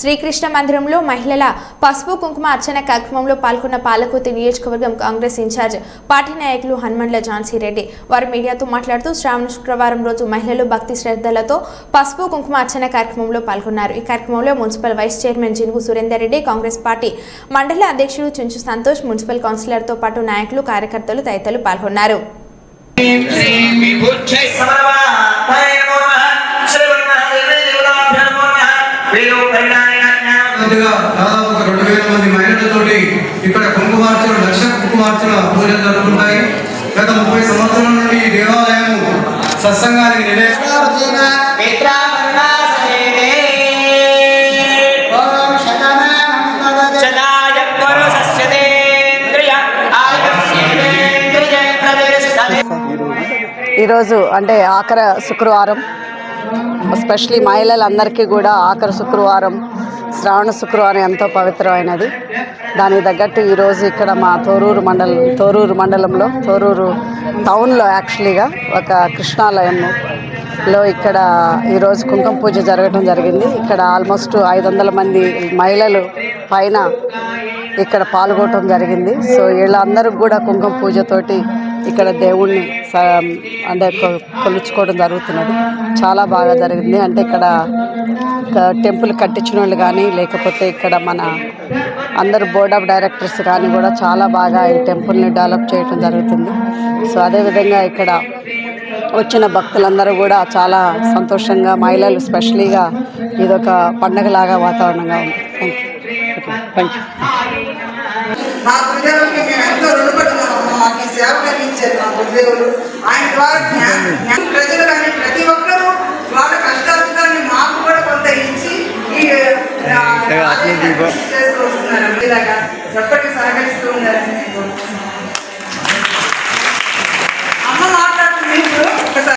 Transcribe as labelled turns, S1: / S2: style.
S1: శ్రీకృష్ణ మందిరంలో మహిళల పసుపు కుంకుమ అర్చన కార్యక్రమంలో పాల్గొన్న పాలకుర్తి నియోజకవర్గం కాంగ్రెస్ ఇన్ఛార్జ్ పార్టీ నాయకులు హనుమండ్ల ఝాన్సీ రెడ్డి. వారు మీడియాతో మాట్లాడుతూ శ్రావణ శుక్రవారం రోజు మహిళలు భక్తి శ్రద్ధలతో పసుపు కుంకుమ అర్చన కార్యక్రమంలో పాల్గొన్నారు. ఈ కార్యక్రమంలో municipal vice chairman Jinugu Surender Reddy Congress party మండల అధ్యక్షుడు చుంచు సంతోష్ మున్సిపల్ కౌన్సిలర్తో పాటు నాయకులు కార్యకర్తలు తదితరులు పాల్గొన్నారు.
S2: శ్రీం
S3: ముందుగా దాదాపు ఒక రెండు వేల మంది మహిళలతోటి ఇక్కడ కుంకుమార్చన లక్ష కుంకుమార్చన పూజలు జరుగుతుంటాయి గత ముప్పై సంవత్సరాల నుండి ఈ దేవాలయం సత్సంగానికి నిలయం
S4: ఈరోజు అంటే ఆఖర శుక్రవారం. ఎస్పెషలీ మహిళలందరికీ కూడా ఆఖరి శుక్రవారం. శ్రావణ శుక్రవారం ఎంతో పవిత్రమైనది. దానికి తగ్గట్టు ఈరోజు ఇక్కడ మా తోరూరు మండలం తోరూరు మండలంలో తోరూరు టౌన్లో యాక్చువల్లీగా ఒక కృష్ణాలయంలో ఇక్కడ ఈరోజు కుంకుమ పూజ జరగడం జరిగింది. ఇక్కడ ఆల్మోస్ట్ ఐదు వందల మంది మహిళలు పైన ఇక్కడ పాల్గొనడం జరిగింది. సో వీళ్ళందరూ కూడా కుంకుమ పూజతోటి ఇక్కడ దేవుణ్ణి స- అంటే కొలుచుకోవడం జరుగుతున్నది. చాలా బాగా జరిగింది. అంటే ఇక్కడ టెంపుల్ కట్టించిన వాళ్ళు కానీ లేకపోతే ఇక్కడ మన అందరు బోర్డ్ ఆఫ్ డైరెక్టర్స్ కానీ కూడా చాలా బాగా ఈ టెంపుల్ని డెవలప్ చేయడం జరుగుతుంది. సో అదేవిధంగా ఇక్కడ వచ్చిన భక్తులందరూ కూడా చాలా సంతోషంగా మహిళలు స్పెషలీగా ఇదొక పండగలాగా వాతావరణంగా ఉంది. థ్యాంక్ యూ
S5: మా గురుదేవులకి గురుదేవులు ఆయన ద్వారా ప్రజలు కానీ ప్రతి ఒక్కరూ వాళ్ళ కష్టార్థాన్ని మాకు కూడా కొంత ఇచ్చి ఈ చేస్తూ వస్తున్నారు ఎప్పటికీ సహకరిస్తూ ఉన్నారని నేను